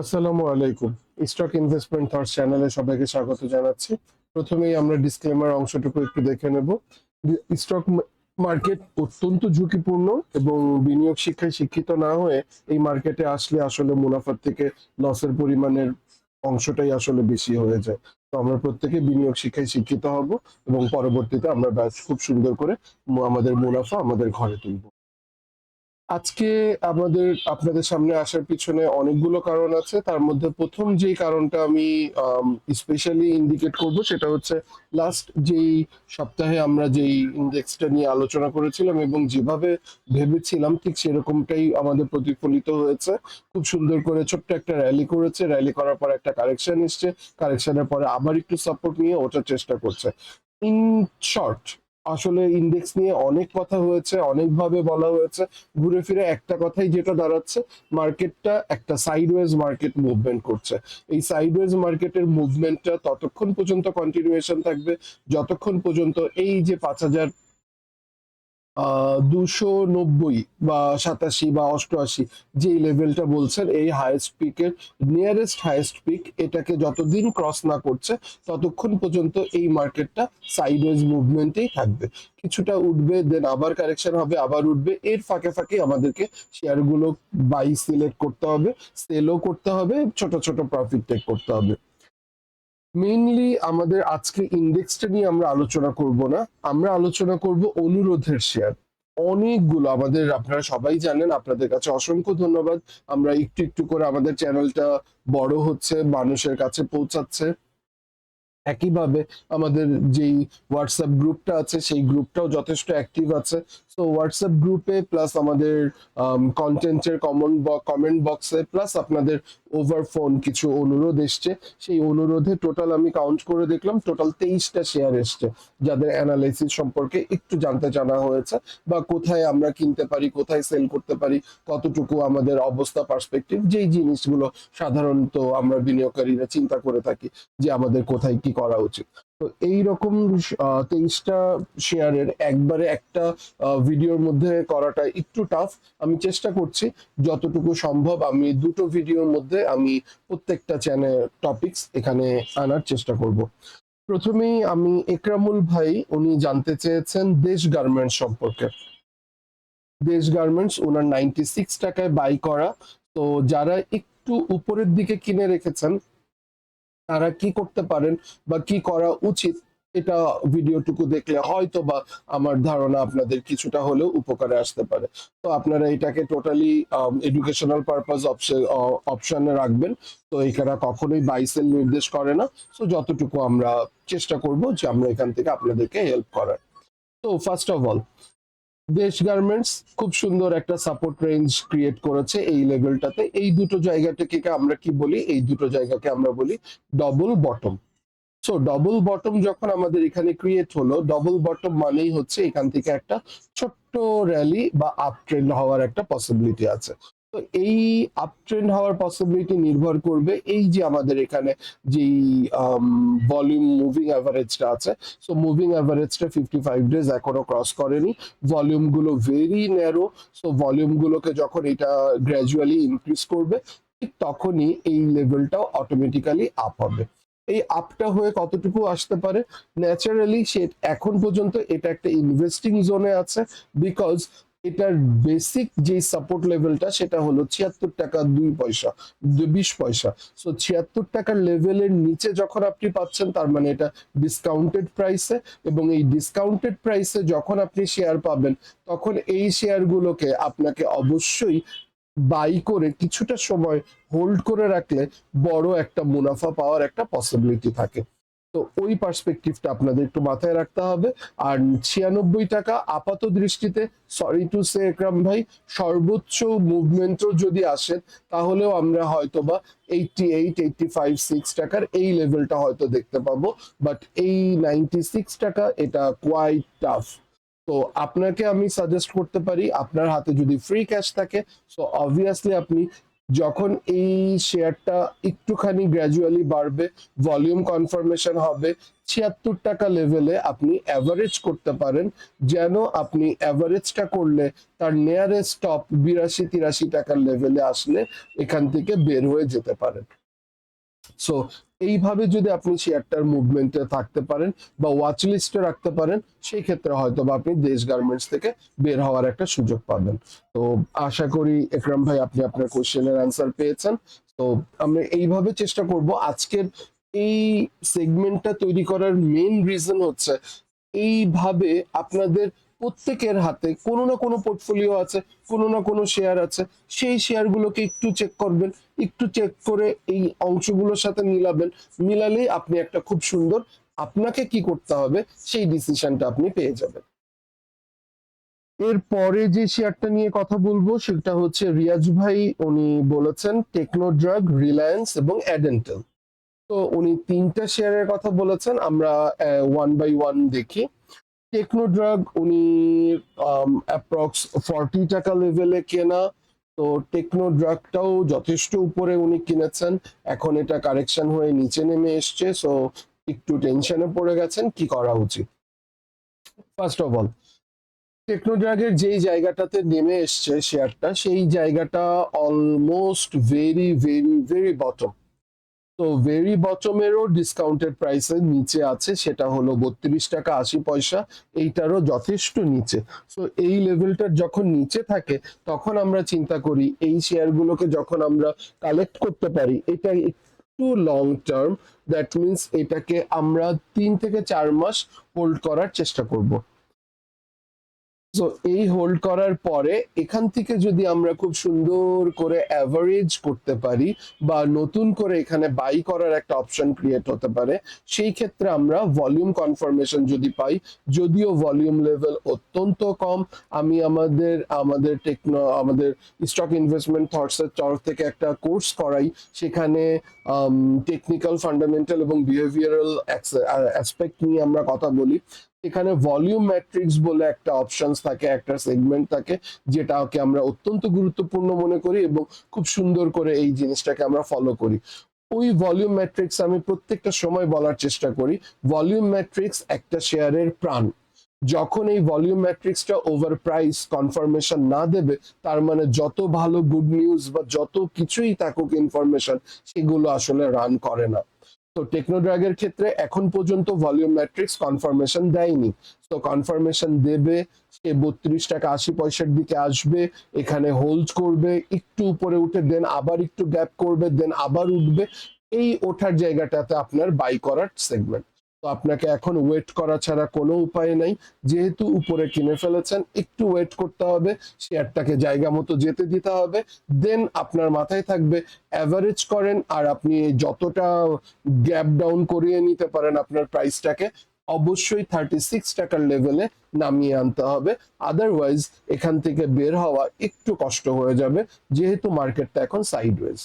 আসসালামু আলাইকুম। Stock investment thoughts চ্যানেলে সবাইকে স্বাগত জানাচ্ছি। প্রথমেই আমরা ডিসক্লেমার অংশটুকু একটু দেখে নেব। স্টক মার্কেট অত্যন্ত ঝুঁকিপূর্ণ এবং বিনিয়োগ শিক্ষায় শিক্ষিত না হয়ে এই মার্কেটে আসলে আসলে মুনাফার থেকে লসের পরিমাণের অংশটাই আসলে বেশি হয়ে যায়। তো আমরা প্রত্যেকে বিনিয়োগ শিক্ষায় শিক্ষিত হব এবং পরবর্তীতে আমরা ব্যাচ খুব সুন্দর করে আমাদের মুনাফা আমাদের ঘরে তুলব। আজকে আমাদের, আপনাদের সামনে আসার পিছনে অনেকগুলো কারণ আছে। তার মধ্যে প্রথম যেই কারণটা আমি স্পেশালি ইন্ডিকেট করব সেটা হচ্ছে লাস্ট যেই সপ্তাহে আমরা যেই ইন্ডেক্সটা নিয়ে আলোচনা করেছিলাম এবং যেভাবে ভেবেছিলাম ঠিক সেরকমটাই আমাদের প্রতিফলিত হয়েছে। খুব সুন্দর করে ছোট্ট একটা র্যালি করেছে। র্যালি করার পর একটা কারেকশন এসছে। কারেকশনের পরে আবার একটু সাপোর্ট নিয়ে ওঠার চেষ্টা করছে। ইন শর্ট আসলে ইন্ডেক্স নিয়ে অনেক কথা হয়েছে, অনেকভাবে বলা হয়েছে। ঘুরে ফিরে একটা কথাই যেটা দাঁড়াচ্ছে মার্কেটটা একটা সাইডওয়েজ মার্কেট মুভমেন্ট করছে। এই সাইডওয়েজ মার্কেটের মুভমেন্টটা ততক্ষণ পর্যন্ত কন্টিনিউয়েশন থাকবে, যতক্ষণ পর্যন্ত এই যে পাঁচ হাজার দুশো নব্বই বা সাতাশি বা অষ্টআশি যে লেভেলটা বলছেন, এই হাইয়েস্ট পিকের নিয়ারেস্ট হাইয়েস্ট পিক এটাকে যতদিন ক্রস না করছে, ততক্ষণ পর্যন্ত এই মার্কেটটা সাইডওয়েজ মুভমেন্টেই থাকবে। কিছুটা উঠবে দেন আবার কারেকশন হবে, আবার উঠবে। এর ফাঁকে ফাঁকে আমাদেরকে শেয়ারগুলো বাই সিলেক্ট করতে হবে সেলও করতে হবে, ছোট ছোট প্রফিট টেক করতে হবে। মেইনলি আমাদের আজকে ইন্ডেক্সটা নিয়ে আমরা আলোচনা করব না। আমরা আলোচনা করব অনুরোধের শেয়ার অনেকগুলো আমাদের, আপনারা সবাই জানেন, আপনাদের কাছে অসংখ্য ধন্যবাদ। আমরা একটু একটু করে আমাদের চ্যানেলটা বড় হচ্ছে, মানুষের কাছে পৌঁছাচ্ছে। একইভাবে আমাদের যেই হোয়াটসঅ্যাপ গ্রুপটা আছে, সেই গ্রুপটাও যথেষ্ট অ্যাক্টিভ আছে। তো হোয়াটসঅ্যাপ গ্রুপে প্লাস আমাদের কন্টেন্টের কমন কমেন্ট বক্সে প্লাস আপনাদের ওভার ফোন কিছু অনুরোধ এসছে। সেই অনুরোধে টোটাল আমি কাউন্ট করে দেখলাম টোটাল তেইশটা শেয়ার এসছে, যাদের অ্যানালাইসিস সম্পর্কে একটু জানতে জানা হয়েছে বা কোথায় আমরা কিনতে পারি, কোথায় সেল করতে পারি, কতটুকু আমাদের অবস্থা পার্সপেক্টিভ যেই জিনিসগুলো সাধারণত আমরা বিনিয়োগকারীরা চিন্তা করে থাকি যে আমাদের কোথায় কি করা উচিত। তো এই রকম তেইশটা শেয়ারের একবারে একটা ভিডিওর মধ্যে করাটা একটু টাফ আমি চেষ্টা করছি, যতটুকু সম্ভব আমি দুটো ভিডিওর মধ্যে আমি প্রত্যেকটা চ্যানেল টপিকস এখানে আনার চেষ্টা করব। প্রথমেই আমি একরামুল ভাই, উনি জানতে চেয়েছেন দেশ গার্মেন্টস সম্পর্কে। দেশ গার্মেন্টস ওনার নাইনটি সিক্স টাকায় বাই করা। তো যারা একটু উপরের দিকে কিনে রেখেছেন তারা কি করতে পারেন বা কি করা উচিত, এটা ভিডিওটুকু দেখলে হয়তো বা আমার ধারণা আপনাদের কিছুটা হলেও উপকারে আসতে পারে। তো আপনারা এটাকে টোটালি এডুকেশনাল পারপাস অপশনে রাখবেন। তো এখানে কখনোই বাইসেল নির্দেশ করে না। তো যতটুকু আমরা চেষ্টা করব যে আমরা এখান থেকে আপনাদেরকে হেল্প করার। তো first of all Desh garments খুব সুন্দর একটা সাপোর্ট রেঞ্জ ক্রিয়েট করেছে এই লেভেলটাতে এই দুটো জায়গাটাকে আমরা কি বলি? এই দুটো জায়গাকে আমরা বলি double bottom so double bottom যখন আমাদের এখানে ক্রিয়েট হলো ডবল বটম মানেই হচ্ছে এখান থেকে একটা ছোট্ট র্যালি বা আপ ট্রেন্ড হওয়ার একটা পসিবিলিটি আছে। তো এই আপ ট্রেন্ড হওয়ার পসিবিলিটি নির্ভর করবে এই যে আমাদের এখানে যেই ভলিউম মুভিং অ্যাভারেজটা আছে। সো মুভিং অ্যাভারেজটা ফিফটি ফাইভ ডেজ এখনও ক্রস করেনি। ভলিউমগুলো ভেরি ন্যারো সো ভলিউম গুলোকে যখন এটা গ্র্যাজুয়ালি ইনক্রিজ করবে, ঠিক তখনই এই লেভেলটাও অটোমেটিক্যালি আপ হবে। এই আপটা হয়ে কতটুকু আসতে পারে? ন্যাচারালি সে এখন পর্যন্ত এটা একটা ইনভেস্টিং জোনে আছে। বিকজ এটার বেসিক যে সাপোর্ট লেভেলটা সেটা হলো ছিয়াত্তর টাকা দুই পয়সা বিশ পয়সা। সো ছিয়াত্তর টাকার লেভেলের নিচে যখন আপনি পাচ্ছেন, তার মানে এটা ডিসকাউন্টেড প্রাইসে এবং এই ডিসকাউন্টেড প্রাইসে যখন আপনি শেয়ার পাবেন, তখন এই শেয়ারগুলোকে আপনাকে অবশ্যই বাই করে কিছুটা সময় হোল্ড করে রাখলে বড় একটা মুনাফা পাওয়ার একটা পসিবিলিটি থাকে। তো ওই পার্সপেক্টিভটা আপনাদের একটু মাথায় রাখতে হবে। আর ছিয়ানব্বই টাকা আপাত দৃষ্টিতে সরি টু সে একরাম ভাই, সর্বোচ্চ মুভমেন্টও যদি আসেন তাহলেও আমরা হয়তো বা eighty eight eighty five six টাকার এই লেভেলটা হয়তো দেখতে পাবো। বাট এই নাইনটি সিক্স টাকা, এটা কোয়াইট টাফ তো আপনাকে আমি সাজেস্ট করতে পারি, আপনার হাতে যদি ফ্রি ক্যাশ থাকে সো অবভিয়াসলি আপনি যখন এই শেয়ারটা একটুখানি গ্র্যাজুয়ালি বাড়বে ভলিউম কনফার্মেশন হবে, ছিয়াত্তর টাকা লেভেলে আপনি অ্যাভারেজ করতে পারেন। যেন আপনি অ্যাভারেজটা করলে তার নেয়ারেস্ট টপ বিরাশি তিরাশি টাকার লেভেলে আসলে এখান থেকে বের হয়ে যেতে পারেন। সো এইভাবে যদি আপনি শেয়ারটার মুভমেন্টে থাকতে পারেন বা ওয়াচ লিস্টে রাখতে পারেন, সেই ক্ষেত্রে হয়তো বা আপনি দেশ গার্মেন্টস থেকে বের হওয়ার একটা সুযোগ পাবেন। তো, আশা করি একরাম ভাই আপনি আপনার কোশ্চেনের অ্যান্সার পেয়েছেন। তো, আমরা এইভাবে চেষ্টা করব। আজকের এই সেগমেন্টটা তৈরি করার মেইন রিজন হচ্ছে, এইভাবে আপনাদের প্রত্যেকের হাতে কোনো না কোনো পোর্টফোলিও আছে, কোনো না কোনো শেয়ার আছে। সেই শেয়ারগুলোকে একটু চেক করবেন, একটু চেক করে এই অংশগুলোর সাথে মিলাবেন। মিলালেই আপনি একটা খুব সুন্দর আপনাকে কি করতে হবে, সেই ডিসিশনটা আপনি পেয়ে যাবেন। এরপরে যে শেয়ারটা নিয়ে কথা বলব, সেটা হচ্ছে রিয়াজ ভাই, উনি বলেছেন টেকনোড্রাগ রিলায়েন্স এবং অ্যাডেন্টাল তো উনি তিনটা শেয়ারের কথা বলেছেন, আমরা ওয়ান বাই ওয়ান দেখি। টেকনোড্রাগ উনি অ্যাপ্রক্স ফর্টি টাকা লেভেলে কেনা। তো টেকনোড্রাগটাও যথেষ্ট উপরে উনি কিনেছেন। এখন এটা কারেকশন হয়ে নিচে নেমে এসছে সো একটু টেনশনে পড়ে গেছেন, কি করা উচিত? ফার্স্ট অফ অল টেকনোড্রাগের যেই জায়গাটাতে নেমে এসছে শেয়ারটা সেই জায়গাটা almost very very very bottom তো ভেরি বটমেরও ডিসকাউন্টেড প্রাইসের নিচে আছে, সেটা হলো বত্রিশ টাকা আশি পয়সা, এইটারও যথেষ্ট নিচে। সো এই লেভেলটার যখন নিচে থাকে, তখন আমরা চিন্তা করি এই শেয়ারগুলোকে যখন আমরা কালেক্ট করতে পারি, এটা একটু লং টার্ম দ্যাট মিনস এটাকে আমরা তিন থেকে চার মাস হোল্ড করার চেষ্টা করব। সো এই হোল্ড করার পরে এখান থেকে যদি আমরা খুব সুন্দর করে অ্যাভারেজ করতে পারি বা নতুন করে এখানে বাই করার একটা অপশন ক্রিয়েট হতে পারে, সেই ক্ষেত্রে আমরা ভলিউম কনফার্মেশন যদি পাই, যদিও ভলিউম লেভেল অত্যন্ত কম, আমি আমাদের আমাদের টেকনো আমাদের স্টক ইনভেস্টমেন্ট থটসের তরফ থেকে একটা কোর্স করাই, সেখানে টেকনিক্যাল ফান্ডামেন্টাল এবং বিহেভিয়ারাল অ্যাসপেক্ট নিয়ে আমরা কথা বলি। এখানে ভলিউম ম্যাট্রিক্স বলে একটা অপশনস থাকে, একটা সেগমেন্ট থাকে, যেটাকে আমরা অত্যন্ত গুরুত্বপূর্ণ মনে করি এবং খুব সুন্দর করে এই জিনিসটাকে আমরা ফলো করি। ওই ভলিউম ম্যাট্রিক্স আমি প্রত্যেকটা সময় বলার চেষ্টা করি ভলিউম ম্যাট্রিক্স একটা শেয়ারের প্রাণ। যখন এই ভলিউম ম্যাট্রিক্সটা ওভার প্রাইস কনফার্মেশন না দেবে, তার মানে যত ভালো গুড নিউজ বা যত কিছুই থাকুক ইনফরমেশন সেগুলো আসলে রান করে না। তো টেকনোড্রাগের ক্ষেত্রে এখন পর্যন্ত ভলিউম ম্যাট্রিক্স কনফার্মেশন দেয়নি। তো কনফার্মেশন দেবে, সে বত্রিশ টাকা আশি পয়সার দিকে আসবে, এখানে হোল্ড করবে, একটু উপরে উঠে দেন আবার একটু গ্যাপ করবে দেন আবার উঠবে। এই ওঠার জায়গাটাতে আপনার বাই করার সেগমেন্ট তো আপনাকে এখন ওয়েট করা ছাড়া কোনো উপায় নাই। যেহেতু উপরে কিনে ফেলেছেন, একটু ওয়েট করতে হবে শেয়ারটাকে জায়গা মতো যেতে দিতে হবে দেন আপনার মাথায় থাকবে অ্যাভারেজ করেন আর আপনি যতটা গ্যাপ ডাউন করিয়ে নিতে পারেন আপনার প্রাইসটাকে অবশ্যই থার্টি সিক্স টাকার লেভেলে নামিয়ে আনতে হবে। আদারওয়াইজ এখান থেকে বের হওয়া একটু কষ্ট হয়ে যাবে, যেহেতু মার্কেটটা এখন সাইডওয়েজ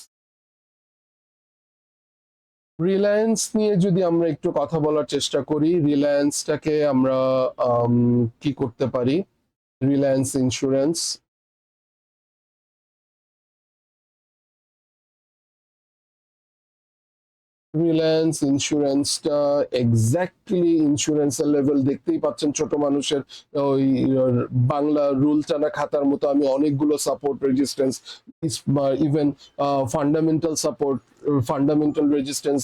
রিলায়েন্স নিয়ে যদি আমরা একটু কথা বলার চেষ্টা করি রিলায়েন্সটাকে আমরা আম, কি করতে পারি? রিলায়েন্স ইন্স্যুরেন্স রিলায়েন্স ইন্স্যুরেন্সটা এক্স্যাক্টলি ইন্স্যুরেন্সের লেভেল দেখতেই পাচ্ছেন ছোট মানুষের, ওই বাংলা রুল টানা খাতার মতো আমি অনেকগুলো support resistance even fundamental support fundamental resistance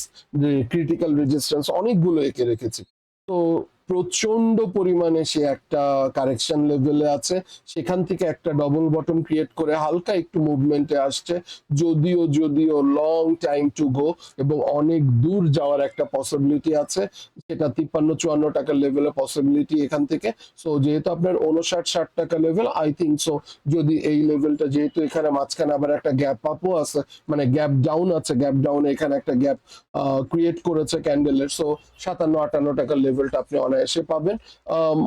critical resistance অনেকগুলো এঁকে রেখেছি। তো প্রচণ্ড পরিমাণে সে একটা কারেকশন লেভেলে আছে। সেখান থেকে একটা ডবল বটম ক্রিয়েট করে হালকা একটু মুভমেন্টে আসছে। যদিও যদিও লং টাইম টু গো এবং অনেক দূর যাওয়ার একটা পসিবিলিটি আছে। সেটা তিপ্পান্ন, চুয়ান্ন টাকার লেভেলে পসিবিলিটি এখান থেকে। সো যেহেতু আপনার উনষাট ষাট টাকা লেভেল আই থিঙ্ক সো যদি এই লেভেলটা যেহেতু এখানে মাঝখানে আবার একটা গ্যাপ আপও আছে মানে গ্যাপ ডাউন আছে গ্যাপ ডাউন এখানে একটা গ্যাপ ক্রিয়েট করেছে ক্যান্ডেলের সো সাতান্ন, আটান্ন টাকার লেভেলটা আপনি অনায়াসে পাবেন।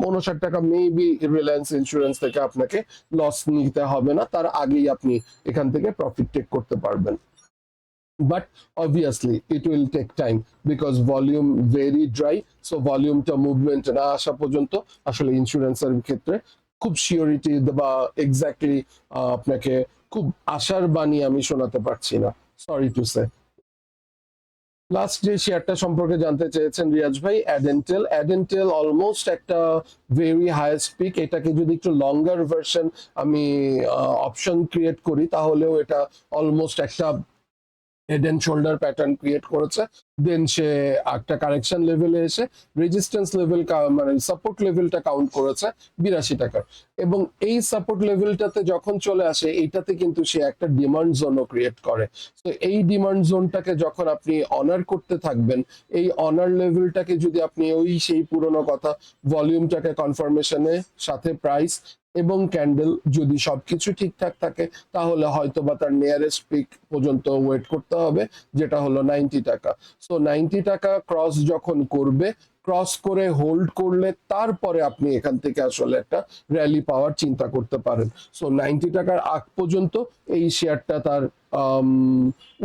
উনষাট টাকা মেবি রিলায়েন্স ইন্স্যুরেন্স থেকে আপনাকে লস নিতে হবে না, তার আগেই আপনি এখান থেকে প্রফিট টেক করতে পারবেন। But obviously it will take time because volume very dry so ভলিউমটা মুভমেন্ট না আসা পর্যন্ত আসলে ইন্স্যুরেন্সের ক্ষেত্রে খুব শিওরিটি বা এক্স্যাক্টলি আপনাকে খুব আশার বাণী আমি শোনাতে পারছি না। সরি টু সে লাস্ট যে শেয়ারটা সম্পর্কে জানতে চেয়েছেন রিয়াজ ভাই অ্যাডেন্টেল অ্যাডেন্টেল অলমোস্ট একটা ভেরি হাইয়েস্ট পিক এটাকে যদি একটু লঙ্গার ভার্সন আমি অপশন ক্রিয়েট করি, তাহলেও এটা অলমোস্ট একটা head and shoulder pattern create করেছে। দেন সে একটা কারেকশন লেভেলে এসে রেজিস্ট্যান্স লেভেল মানে সাপোর্ট লেভেলটা কাউন্ট করেছে বিরাশি টাকার। এবং এই সাপোর্ট লেভেলটাতে যখন চলে আসে এইটাতে কিন্তু সে একটা ডিমান্ড জোনও ক্রিয়েট করে। তো এই ডিমান্ড জোনটাকে যখন আপনি অনার করতে থাকবেন, এই অনার লেভেলটাকে যদি আপনি ওই সেই পুরনো কথা ভলিউমটাকে কনফার্মেশনের সাথে প্রাইস এবং ক্যান্ডেল যদি সবকিছু ঠিকঠাক থাকে, তাহলে হয়তো বা তার নিয়ারেস্ট পিক পর্যন্ত ওয়েট করতে হবে, যেটা হলো নাইনটি টাকা। সো নাইনটি টাকা ক্রস যখন করবে ক্রস করে হোল্ড করলে তারপরে আপনি এখান থেকে আসলে একটা র্যালি পাওয়ার চিন্তা করতে পারেন। সো নাইনটি টাকার আগ পর্যন্ত এই শেয়ারটা তার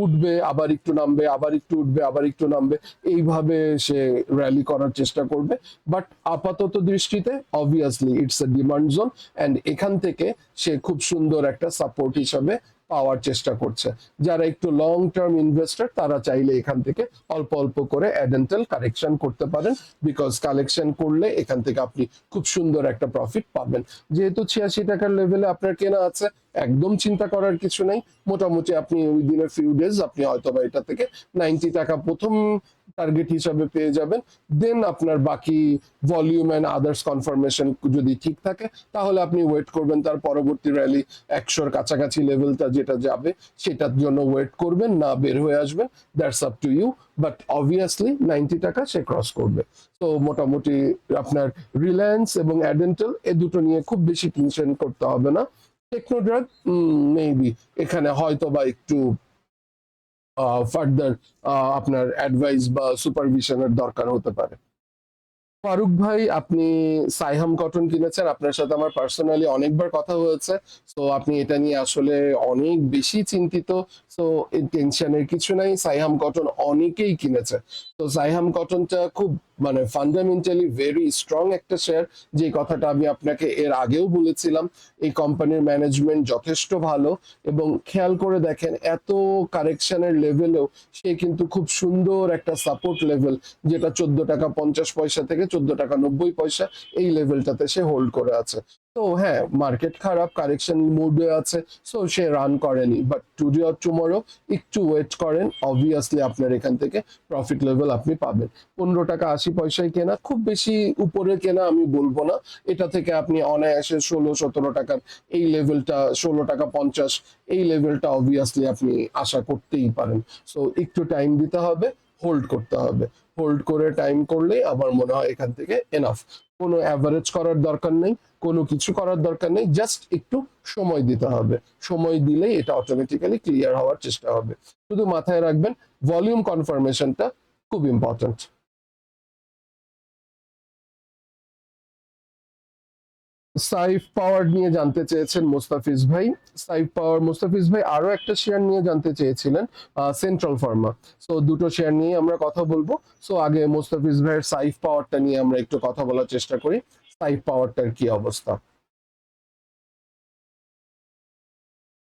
উঠবে, আবার একটু নামবে, আবার একটু উঠবে, আবার একটু নামবে। এইভাবে সে র্যালি করার চেষ্টা করবে। বাট আপাতত দৃষ্টিতে obviously it's a demand zone and এখান থেকে সে খুব সুন্দর একটা সাপোর্ট হিসাবে পাওয়ার চেষ্টা করছে। যারা একটু লং টার্ম ইনভেস্টার তারা চাইলে এখান থেকে অল্প অল্প করে অ্যাডেন্টাল কালেকশন করতে পারেন বিকজ কালেকশন করলে এখান থেকে আপনি খুব সুন্দর একটা প্রফিট পাবেন। যেহেতু ছিয়াশি টাকার লেভেলে আপনার কেনা আছে একদম চিন্তা করার কিছু নেই। মোটামুটি আপনি ওই দিনের ফিউ ডেজ আপনি হয়তো বা এটা থেকে নাইনটি টাকা প্রথম টার্গেট হিসাবে পেয়ে যাবেন। দেন আপনার বাকি ভলিউম অ্যান্ড আদার্স কনফার্মেশন যদি ঠিক থাকে, তাহলে আপনি ওয়েট করবেন। তার পরবর্তী র্যালি একশোর কাছাকাছি লেভেলটা যেটা যাবে, সেটার জন্য ওয়েট করবেন, না বের হয়ে আসবেন। That's up to you but obviously ninety টাকা সে ক্রস করবে। তো মোটামুটি আপনার রিলায়েন্স এবং অ্যাডেন্টাল এ দুটো নিয়ে খুব বেশি টেনশন করতে হবে না। টেকনোড্রাগ মেবি এখানে হয়তো বা একটু ফার্দার আপনার অ্যাডভাইস বা সুপারভিশনের দরকার হতে পারে। ফারুক ভাই, আপনি সাইহাম কটন কিনেছেন। আপনার সাথে আমার পার্সোনালি অনেকবার কথা হয়েছে। তো আপনি এটা নিয়ে আসলে অনেক বেশি চিন্তিত। তো টেনশনের কিছু নাই। সাইহাম কটন অনেকেই কিনেছে। তো সাইহাম কটনটা খুব মানে ফান্ডামেন্টালি ভেরি স্ট্রং একটা শেয়ার যে কথাটা আমি আপনাকে এর আগেও বলেছিলাম, এই কোম্পানির ম্যানেজমেন্ট যথেষ্ট ভালো এবং খেয়াল করে দেখেন, এত কারেকশনের লেভেলেও সে কিন্তু খুব সুন্দর একটা সাপোর্ট লেভেল যেটা চোদ্দ টাকা পঞ্চাশ পয়সা থেকে চোদ্দ টাকা, নব্বই পয়সা এই লেভেলটাতে সে হোল্ড করে আছে। তো হ্যাঁ মার্কেট খারাপ কারেকশন মুডে আছে সো সে রান করেনি। বাট টুডে অর টুমোরো একটু ওয়েট করেন অবভিয়াসলি আপনার এখান থেকে প্রফিট লেভেল আপনি পাবেন। পনেরো টাকা, আশি পয়সায় কেনা, খুব বেশি উপরে কেনা আমি বলব না। এটা থেকে আপনি অনায়াসে ষোলো, সতেরো টাকার এই লেভেলটা ষোলো টাকা, পঞ্চাশ, এই লেভেলটা অবভিয়াসলি আপনি আশা করতেই পারেন। সো একটু টাইম দিতে হবে হোল্ড করতে হবে। হোল্ড করে টাইম করলেই আমার মনে হয় এখান থেকে এনাফ কোনো অ্যাভারেজ করার দরকার নেই, কোনো কিছু করার দরকার নেই জাস্ট একটু সময় দিতে হবে। সময় দিলেই এটা অটোমেটিক্যালি ক্লিয়ার হওয়ার চেষ্টা হবে। শুধু মাথায় রাখবেন ভলিউম কনফার্মেশনটা খুব ইম্পর্টেন্ট সাইফ পাওয়ার নিয়ে জানতে চেয়েছেন মোস্তাফিজ ভাই। সাইফ পাওয়ার, মোস্তাফিজ ভাই আরও একটা শেয়ার নিয়ে জানতে চেয়েছিলেন সেন্ট্রাল ফার্মা সো দুটো শেয়ার নিয়ে আমরা কথা বলব। সো আগে মোস্তাফিজ ভাইয়ের সাইফ পাওয়ারটা নিয়ে আমরা একটু কথা বলার চেষ্টা করি। সাইফ পাওয়ারটার কি অবস্থা?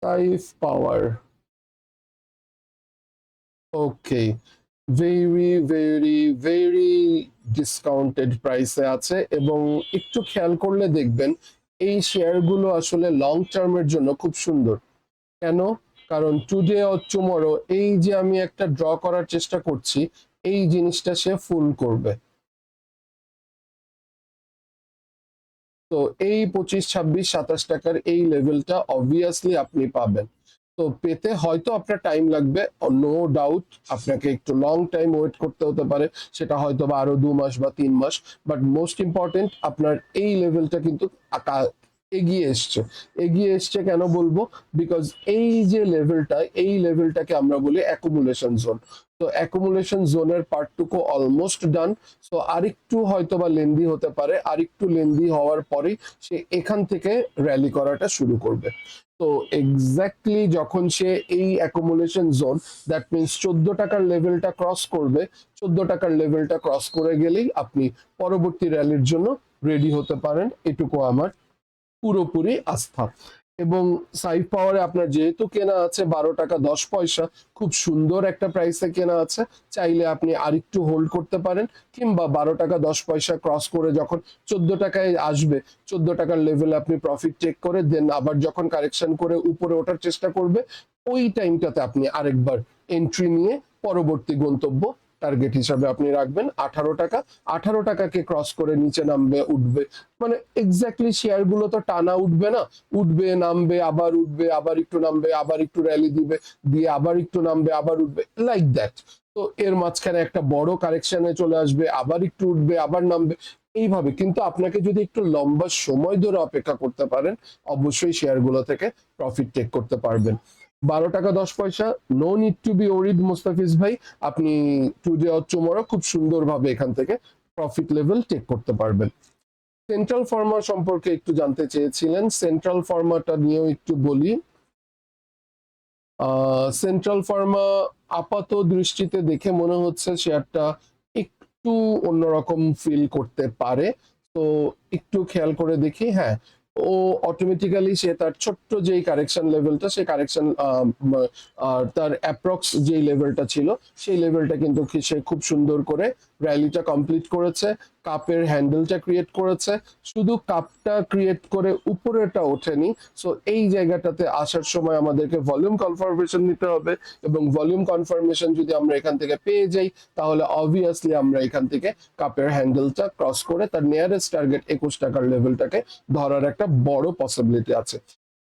Saif power. Okay very very very discounted প্রাইসে আছে এবং একটু খেয়াল করলে দেখবেন এই শেয়ারগুলো আসলে লং টার্মের জন্য খুব সুন্দর। কেন? কারণ টুডে অর টুমরো এই যে আমি একটা ড্র করার চেষ্টা করছি, এই জিনিসটা সে ফুল করবে। তো এই পঁচিশ, ছাব্বিশ, সাতাশ টাকার এই লেভেলটা অবভিয়াসলি আপনি পাবেন। তো পেতে হয়তো আপনার টাইম লাগবে। নো ডাউট আপনাকে একটু লং টাইম ওয়েট করতে হতে পারে। সেটা হয়তো বা আরও দু মাস বা তিন মাস। বাট মোস্ট ইম্পর্টেন্ট আপনার এই লেভেলটা কিন্তু এগিয়ে এসছে। এগিয়ে এসছে কেন বলব? বিকজ এই যে লেভেলটা এই লেভেলটাকে আমরা বলি অ্যাকুমুলেশন জোন তো অ্যাকুমুলেশন জোনের পার্টটুকু অলমোস্ট ডান সো আরেকটু হয়তো বা লেন্দি হতে পারে। আরেকটু লেন্দি হওয়ার পরেই সে এখান থেকে র্যালি করাটা শুরু করবে। তো এক্স্যাক্টলি যখন সে এই অ্যাকোমোলেশন জোন দ্যাট মিনস চোদ্দ টাকার লেভেলটা ক্রস করবে, চোদ্দ টাকার লেভেলটা ক্রস করে গেলেই আপনি পরবর্তী র্যালির জন্য রেডি হতে পারেন। এটুকু আমার পুরোপুরি আস্থা। এবং সাইফ পাওয়ারে আপনার যেহেতু কেনা আছে বারো টাকা দশ পয়সা, খুব সুন্দর একটা প্রাইসে কেনা আছে। চাইলে আপনি আরেকটু হোল্ড করতে পারেন, কিংবা বারো টাকা দশ পয়সা ক্রস করে যখন চোদ্দ টাকায় আসবে, চোদ্দ টাকার লেভেলে আপনি প্রফিট চেক করে দেন আবার যখন কারেকশন করে উপরে ওঠার চেষ্টা করবে, ওই টাইমটাতে আপনি আরেকবার এন্ট্রি নিয়ে পরবর্তী গন্তব্য টার্গেট হিসাবে আপনি রাখবেন আঠারো টাকা। আঠারো টাকাকে ক্রস করে নিচে নামবে, উঠবে। মানে এক্স্যাক্টলি শেয়ারগুলো তো টানা উঠবে না। উঠবে, নামবে, আবার উঠবে, আবার একটু নামবে, আবার একটু র্যালি দিবে, দিয়ে আবার একটু নামবে, আবার উঠবে লাইক দ্যাট তো এর মাঝখানে একটা বড় কারেকশনে চলে আসবে, আবার একটু উঠবে, আবার নামবে। এইভাবে কিন্তু আপনাকে যদি একটু লম্বা সময় ধরে অপেক্ষা করতে পারেন, অবশ্যই শেয়ারগুলো থেকে প্রফিট টেক করতে পারবেন। বারো টাকা দশ পয়সা no need to be worried Mustafiz ভাই। আপনি টুডে অর টুমরো খুব সুন্দরভাবে এখান থেকে প্রফিট লেভেল টেক করতে পারবেন। সেন্ট্রাল ফার্মা সম্পর্কে একটু জানতে চেয়েছিলেন। সেন্ট্রাল ফার্মাটা নিয়েও একটু বলি। সেন্ট্রাল ফার্মা আপাত দৃষ্টিতে দেখে মনে হচ্ছে শেয়ারটা একটু অন্যরকম ফিল করতে পারে। তো একটু খেয়াল করে দেখি হ্যাঁ ও অটোমেটিক্যালি সে তার ছোট্ট যেই কারেকশন লেভেলটা সেই কারেকশন তার অ্যাপ্রক্স যেই লেভেলটা ছিল, সেই লেভেলটা কিন্তু সে খুব সুন্দর করে র্যালিটা কমপ্লিট করেছে। কাপের হ্যান্ডেলটা ক্রিয়েট করেছে। শুধু কাপটা ক্রিয়েট করে উপরেটা ওঠেনি। সো এই জায়গাটাতে আসার সময় আমাদেরকে ভলিউম কনফার্মেশন নিতে হবে এবং ভলিউম কনফার্মেশন যদি আমরা এখান থেকে পেয়ে যাই, তাহলে অবভিয়াসলি আমরা এখান থেকে কাপের হ্যান্ডেলটা ক্রস করে তার নিয়ারেস্ট টার্গেট একুশ টাকার লেভেলটাকে ধরার একটা বড় পসিবিলিটি আছে।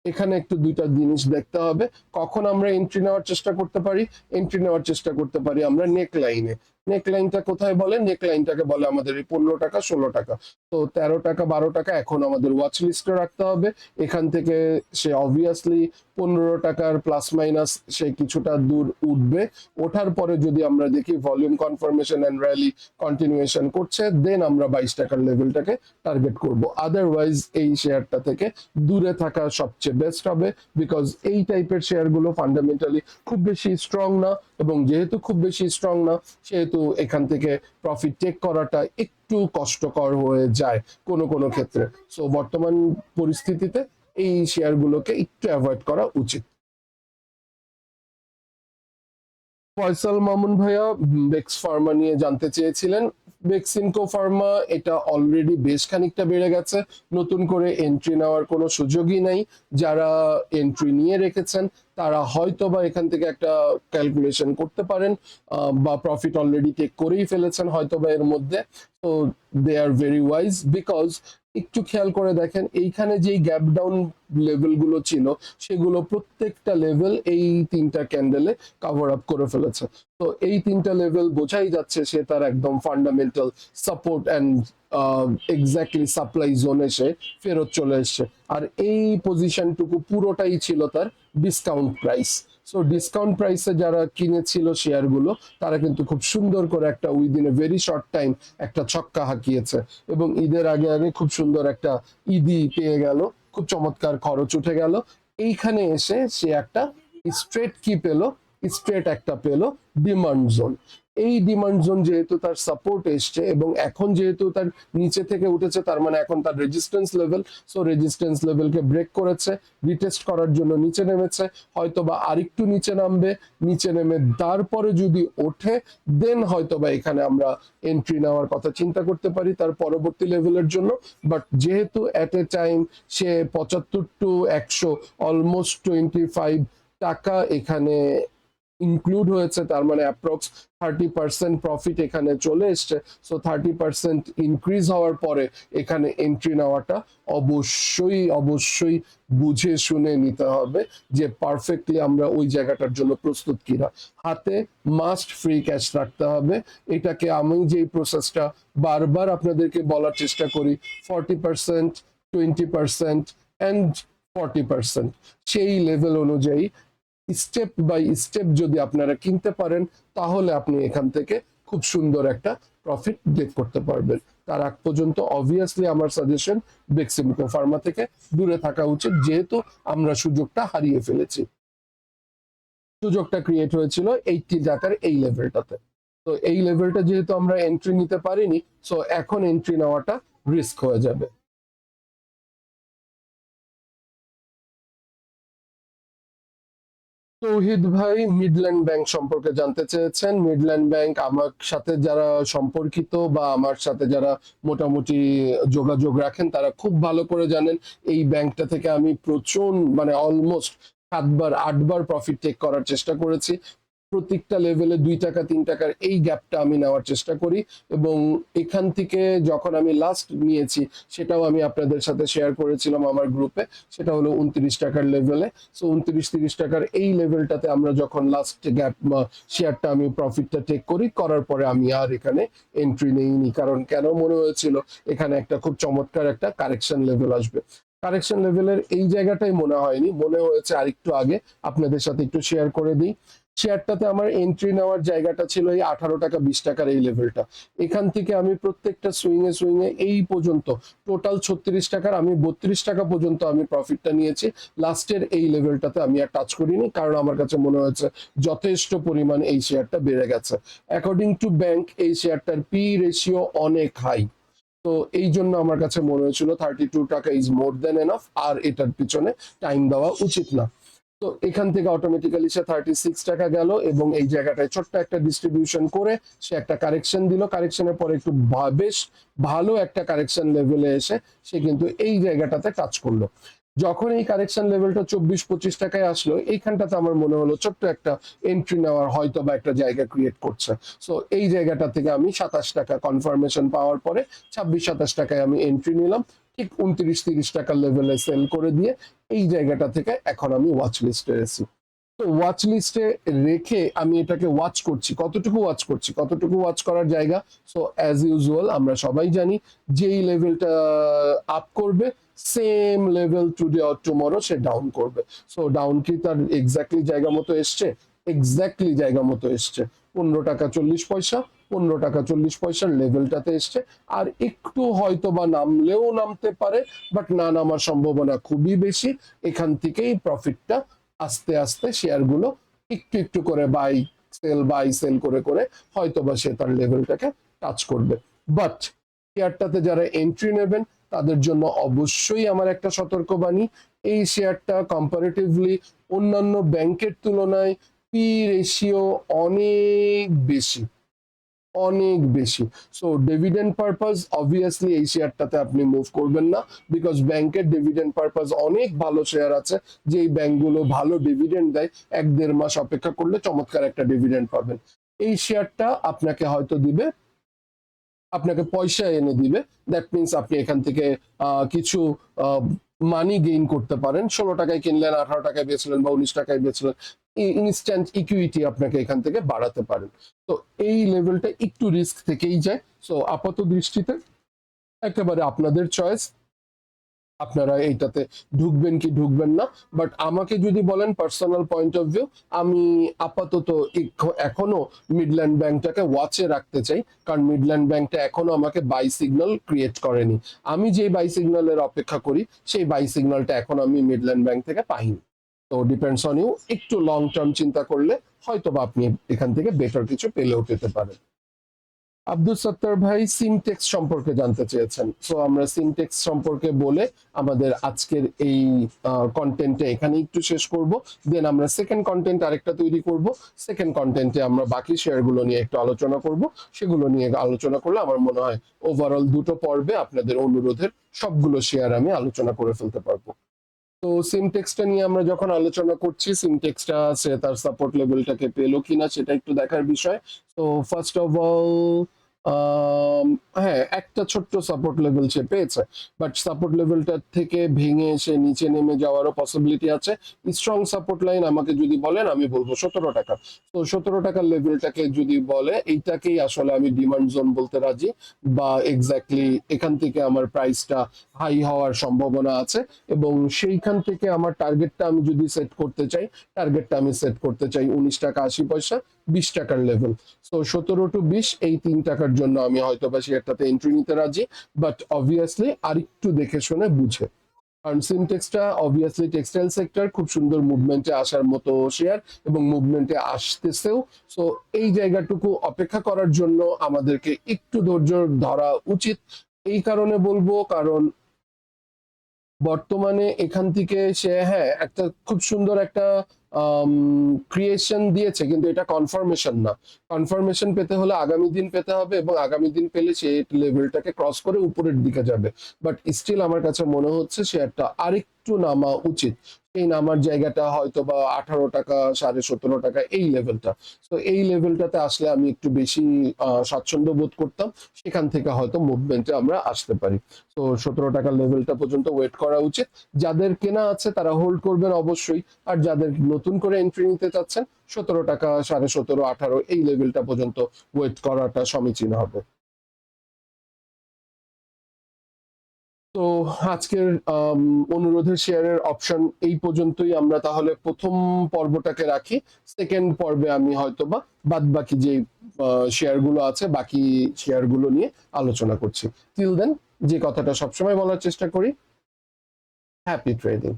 এখানে একটু দুইটা জিনিস দেখতে হবে। কখন আমরা এন্ট্রি নেওয়ার চেষ্টা করতে পারি? এন্ট্রি নেওয়ার চেষ্টা করতে পারি আমরা নেক লাইনে নেক লাইনটা কোথায় বলে? নেক লাইনটাকে বলে আমাদের এই পনেরো টাকা, ষোলো টাকা। তো তেরো টাকা, বারো টাকা এখন আমাদের ওয়াচ লিস্টে রাখতে হবে। এখান থেকে সে অবভিয়াসলি পনেরো টাকার প্লাস মাইনাস সে কিছুটা দূর উঠবে। ওঠার পরে যদি আমরা দেখি volume confirmation and rally continuation করছে দেন আমরা বাইশ টাকার লেভেলটাকে টার্গেট করব। আদারওয়াইজ এই শেয়ারটা থেকে দূরে থাকা সবচেয়ে বেস্ট হবে বিকজ এই টাইপের শেয়ারগুলো ফান্ডামেন্টালি খুব বেশি স্ট্রং না। এবং যেহেতু খুব বেশি স্ট্রং না, সেহেতু এখান থেকে প্রফিট টেক করাটা একটু কষ্টকর হয়ে যায় কোন কোন ক্ষেত্রে। সো বর্তমান পরিস্থিতিতে এই শেয়ারগুলোকে একটু অ্যাভয়েড করা উচিত। ফয়সাল মামুন ভাইয়া বেক্স ফার্মা নিয়ে জানতে চেয়েছিলেন। বেক্সিনকো ফার্মা, এটা অলরেডি বেশ খানিকটা বেড়ে গেছে। নতুন করে এন্ট্রি নেওয়ার কোনো সুযোগই নাই। যারা এন্ট্রি নিয়ে রেখেছেন, তারা হয়তো বা এখান থেকে একটা ক্যালকুলেশন করতে পারেন বা প্রফিট অলরেডি টেক করেই ফেলেছেন হয়তো বা এর মধ্যে। তো they are very wise because একটু খেয়াল করে দেখেন, এইখানে যেই গ্যাপ ডাউন লেভেলগুলো ছিল, সেগুলো প্রত্যেকটা লেভেল এই তিনটা ক্যান্ডেলে কভার আপ করে ফেলেছে। তো এই তিনটা লেভেল বোঝাই যাচ্ছে সে তার একদম fundamental support and exactly supply জোনে সে ফেরত চলে এসছে। আর এই পজিশনটুকু পুরোটাই ছিল তার ডিসকাউন্ট প্রাইস সো ডিসকাউন্ট প্রাইসে যারা কিনেছিল শেয়ারগুলো তারা কিন্তু খুব সুন্দর করে একটা within a very short time একটা ছক্কা হাঁকিয়েছে। এবং ঈদের আগে আগে খুব সুন্দর একটা ইদি পেয়ে গেল, খুব চমৎকার খরচ উঠে গেল। এইখানে এসে সে একটা স্ট্রেট কি পেল? স্ট্রেট একটা পেল ডিমান্ড জোন এই ডিমান্ড জোন যেহেতু তার সাপোর্ট এসছে এবং এখন যেহেতু তার নিচে থেকে উঠেছে, তার মানে এখন তার রেজিস্ট্যান্স লেভেল সো রেজিস্ট্যান্স লেভেলকে ব্রেক করেছে রিটেস্ট করার জন্য নিচে নেমেছে হয়তো বা আরেকটু নিচে নামবে, নিচে নেমে তারপরে যদি ওঠে দেন হয়তো বা এখানে আমরা এন্ট্রি নেওয়ার কথা চিন্তা করতে পারি তার পরবর্তী লেভেলের জন্য বাট যেহেতু অ্যাট এ টাইম সে পঁচাত্তর টু একশো অলমোস্ট টোয়েন্টি ফাইভ টাকা এখানে ইনক্লুড হয়েছে, তার মানে অ্যাপ্রক্স থার্টি পার্সেন্ট প্রফিট এখানে চলে এসছে। সো থার্টি পার্সেন্ট ইনক্রিজ হওয়ার পরে এখানে এন্ট্রি নেওয়াটা অবশ্যই অবশ্যই বুঝে শুনে নিতে হবে যে পারফেক্টলি আমরা ওই জায়গাটার জন্য প্রস্তুত কিনা। হাতে মাস্ট ফ্রি ক্যাশ রাখতে হবে। এটাকে আমি যেই প্রসেসটা বারবার আপনাদেরকে বলার চেষ্টা করি forty percent twenty percent and forty percent সেই লেভেল অনুযায়ী স্টেপ বাই স্টেপ যদি আপনারা কিনতে পারেন, তাহলে আপনি এখান থেকে খুব সুন্দর একটা প্রফিট গেট করতে পারবেন। তার আগ পর্যন্ত অবভিয়াসলি আমার সাজেশন বেক্সিমকো ফার্মা থেকে দূরে থাকা উচিত, যেহেতু আমরা সুযোগটা হারিয়ে ফেলেছি। সুযোগটা ক্রিয়েট হয়েছিল এইটটি টাকার এই লেভেলটাতে তো এই লেভেলটা যেহেতু আমরা এন্ট্রি নিতে পারিনি সো এখন এন্ট্রি নেওয়াটা রিস্ক হয়ে যাবে। তৌহিদ ভাই মিডল্যান্ড ব্যাংক সম্পর্কে জানতে চেয়েছেন। মিডল্যান্ড ব্যাংক আমার সাথে যারা সম্পর্কিত বা আমার সাথে যারা মোটামুটি যোগাযোগ রাখেন, তারা খুব ভালো করে জানেন, এই ব্যাংকটা থেকে আমি প্রচুর মানে অলমোস্ট সাতবার, আটবার প্রফিট টেক করার চেষ্টা করেছি। প্রত্যেকটা লেভেলে দুই টাকা, তিন টাকার এই গ্যাপটা আমি নেওয়ার চেষ্টা করি এবং এখান থেকে যখন আমি লাস্ট নিয়েছি, সেটাও আমি আপনাদের সাথে শেয়ার করেছিলাম আমার গ্রুপে সেটা হলো উনত্রিশ টাকার লেভেলে সো উনত্রিশ, তিরিশ টাকার এই লেভেলটাতে আমরা যখন লাস্ট গ্যাপ শেয়ারটা আমি প্রফিটটা টেক করি, করার পরে আমি আর এখানে এন্ট্রি নেইনি। কারণ কেন মনে হয়েছিল, এখানে একটা খুব চমৎকার একটা কারেকশন লেভেল আসবে। কারেকশন লেভেলের এই জায়গাটাই মনে হয়নি। মনে হয়েছে আরেকটু আগে। আপনাদের সাথে একটু শেয়ার করে দিই। শেয়ারটাতে আমার এন্ট্রি নেওয়ার জায়গাটা ছিল এই আঠারো টাকা, বিশ টাকার এই লেভেলটা এখান থেকে আমি প্রত্যেকটা সুইংয়ে সুইংয়ে এই পর্যন্ত টোটাল ছত্রিশ টাকার, আমি বত্রিশ টাকা পর্যন্ত আমি প্রফিটটা নিয়েছি। লাস্টের এই লেভেলটাতে আমি আর টাচ করিনি, কারণ আমার কাছে মনে হয়েছে যথেষ্ট পরিমাণ এই শেয়ারটা বেড়ে গেছে। অ্যাকর্ডিং টু ব্যাংক এই শেয়ারটার পি রেশিও অনেক হাই তো এই জন্য আমার কাছে মনে হয়েছিল থার্টি টু টাকা ইজ মোর দেন এনাফ আর এটার পিছনে টাইম দেওয়া উচিত না। তো এখান থেকে অটোমেটিক্যালি সে থার্টি সিক্স টাকা গেল এবং এই জায়গাটায় ছোট্ট একটা ডিস্ট্রিবিউশন করে সে একটা কারেকশন দিল। কারেকশনের পরে একটু বেশ ভালো একটা কারেকশন লেভেলে এসে সে কিন্তু এই জায়গাটাতে কাজ করল। যখন এই কারেকশন লেভেলটা চব্বিশ পঁচিশ টাকায় আসলো, এইখানটাতে আমার মনে হলো ছোট্ট একটা এন্ট্রি নেওয়ার হয়তো বা একটা জায়গা ক্রিয়েট করছে। সো এই জায়গাটা থেকে আমি সাতাশ টাকা কনফার্মেশন পাওয়ার পরে ছাব্বিশ সাতাশ টাকায় আমি এন্ট্রি নিলাম। ঠিক উনত্রিশ, তিরিশ টাকার লেভেলে সেল করে দিয়ে এই জায়গাটা থেকে এখন আমি ওয়াচ লিস্টে এসেছি তো ওয়াচ লিস্টে রেখে আমি এটাকে ওয়াচ করছি। কতটুকু ওয়াচ করছি? কতটুকু ওয়াচ করার জায়গা? সো অ্যাজ ইউজুয়াল আমরা সবাই জানি যেই লেভেলটা আপ করবে same level today or tomorrow say down করবে। সো ডাউন কি তার এক্স্যাক্টলি জায়গা মতো এসছে? এক্স্যাক্টলি জায়গা মতো এসছে। পনেরো টাকা চল্লিশ পয়সা। পনেরো টাকা চল্লিশ পয়সার লেভেলটাতে এসছে। আর একটু হয়তো বা নামলেও নামতে পারে বাট না নামার সম্ভাবনা খুবই বেশি। এখান থেকেই প্রফিটটা আস্তে আস্তে শেয়ারগুলো একটু একটু করে বাই সেল বাই সেল করে করে হয়তো বা সে তার লেভেলটাকে টাচ করবে। বাট শেয়ারটাতে যারা এন্ট্রি নেবেন, তাদের জন্য অবশ্যই আমার একটা সতর্কবাণী, এই শেয়ারটা কম্পারেটিভলি অন্যান্য ব্যাংকের তুলনায় পি রেশিও অনেক বেশি। অনেক বেশি। সো ডিভিডেন্ড পারপাস অবভিয়াসলি এই শেয়ারটাতে আপনি মুভ করবেন না বিকজ ব্যাংকের ডিভিডেন্ড পারপাস অনেক ভালো শেয়ার আছে। যেই ব্যাংকগুলো ভালো ডিভিডেন্ড দেয়, এক দেড় মাস অপেক্ষা করলে চমৎকার একটা ডিভিডেন্ড পাবেন। এই শেয়ারটা আপনাকে হয়তো দিবে, আপনাকে পয়সা এনে দিবে। দ্যাট মিনস আপনি এখান থেকে কিছু মানি গেইন করতে পারেন। ষোলো টাকায় কিনলেন, আঠারো টাকায় বেচলেন বা উনিশ টাকায় বেচলেন। ইনস্ট্যান্ট ইকুইটি আপনাকে এখান থেকে বাড়াতে পারেন। তো এই লেভেলটা একটু রিস্ক থেকেই যায়। সো আপাত দৃষ্টিতে একেবারে আপনাদের চয়েস আপনারা এইটাতে ঢুকবেন কি ঢুকবেন না। বাট আমাকে যদি বলেন পার্সোনাল পয়েন্ট অফ ভিউ আমি আপাতত এখ- এখনও মিডল্যান্ড ব্যাংকটাকে ওয়াচে রাখতে চাই। কারণ মিডল্যান্ড ব্যাংকটা এখনও আমাকে বাই সিগন্যাল ক্রিয়েট করেনি। আমি যে বাই সিগন্যালের অপেক্ষা করি, সেই বাই সিগন্যালটা এখন আমি মিডল্যান্ড ব্যাংক থেকে পাইনি। তো ডিপেন্ডস অন ইউ একটু লং টার্ম চিন্তা করলে হয়তো বা আপনি এখান থেকে বেটার কিছু পেলেও পেতে পারেন। আব্দুল সত্তার ভাই সিমটেক্স সম্পর্কে জানতে চেয়েছেন। সো আমরা সিমটেক্স সম্পর্কে বলে আমাদের আজকের এই কন্টেন্টে এখানে একটু শেষ করব। দেন আমরা সেকেন্ড কন্টেন্ট আরেকটা তৈরি করব। সেকেন্ড কন্টেন্টে আমরা বাকি শেয়ারগুলো নিয়ে একটু আলোচনা করব। সেগুলো নিয়ে আলোচনা করলে আমার মনে হয় ওভারঅল দুটো পর্বে আপনাদের অনুরোধের সবগুলো শেয়ার আমি আলোচনা করে ফেলতে পারব। তো সিমটেক্সটা নিয়ে আমরা যখন আলোচনা করছি সিমটেক্সটা সে তার সাপোর্ট লেভেলটাকে পেল কিনা সেটা একটু দেখার বিষয়। তো ফার্স্ট অফ অল হ্যাঁ একটা ছোট্ট সাপোর্ট লেভেল সে পেয়েছে বাট সাপোর্ট লেভেলটা থেকে ভেঙে এসে নিচে নেমে যাওয়ারও পসিবিলিটি আছে। স্ট্রং সাপোর্ট লাইন আমাকে যদি বলেন, আমি বলব সতেরো টাকা। তো সতেরো টাকার লেভেলটাকে যদি বলে, এইটাকেই আসলে আমি ডিমান্ড জোন বলতে রাজি, বা এক্স্যাক্টলি এখান থেকে আমার প্রাইসটা হাই হওয়ার সম্ভাবনা আছে, এবং সেইখান থেকে আমার টার্গেটটা আমি যদি সেট করতে চাই টার্গেটটা আমি সেট করতে চাই উনিশ টাকা আশি পয়সা, বিশ টাকার লেভেল সো সতেরো টু বিশ, এই তিন টাকার জন্য আমি হয়তো বা শেয়ারটাতে এন্ট্রি নিতে রাজি বাট অবভিয়াসলি আরেকটু দেখে শুনে বুঝে। কারণ সিমটেক্সটা অবভিয়াসলি টেক্সটাইল সেক্টর খুব সুন্দর মুভমেন্টে আসার মতো শেয়ার এবং মুভমেন্টে আসতেছেও। সো এই জায়গাটুকু অপেক্ষা করার জন্য আমাদেরকে একটু ধৈর্য ধরা উচিত। এই কারণে বলব, কারণ বর্তমানে এখান থেকে সে হ্যাঁ একটা খুব সুন্দর একটা ক্রিয়েশন দিয়েছে, কিন্তু এটা কনফার্মেশন না। কনফার্মেশন পেতে হলে আগামী দিন পেতে হবে এবং আগামী দিন পেলে সে লেভেলটাকে ক্রস করে উপরের দিকে যাবে। বাট স্টিল আমার কাছে মনে হচ্ছে শেয়ারটা আরেকটু নামা উচিত। এই নামার জায়গাটা হয়তো বা আঠারো টাকা, সাড়ে সতেরো টাকা এই লেভেলটা তো এই লেভেলটাতে আসলে আমি একটু বেশি স্বাচ্ছন্দ্য বোধ করতাম। সেখান থেকে হয়তো মুভমেন্টে আমরা আসতে পারি। তো সতেরো টাকার লেভেলটা পর্যন্ত ওয়েট করা উচিত। যাদের কেনা আছে তারা হোল্ড করবেন অবশ্যই। আর যাদের নতুন করে এন্ট্রি নিতে চাচ্ছেন, সতেরো টাকা, সাড়ে সতেরো, আঠারো, এই লেভেলটা পর্যন্ত ওয়েট করাটা সমীচীন হবে। তো আজকের অনুরোধের শেয়ারের অপশন এই পর্যন্তই। আমরা তাহলে প্রথম পর্বটাকে রাখি। সেকেন্ড পর্বে আমি হয়তোবা বাদ বাকি যে শেয়ারগুলো আছে, বাকি শেয়ারগুলো নিয়ে আলোচনা করছি। টিল দেন যে কথাটা সবসময় বলার চেষ্টা করি হ্যাপি ট্রেডিং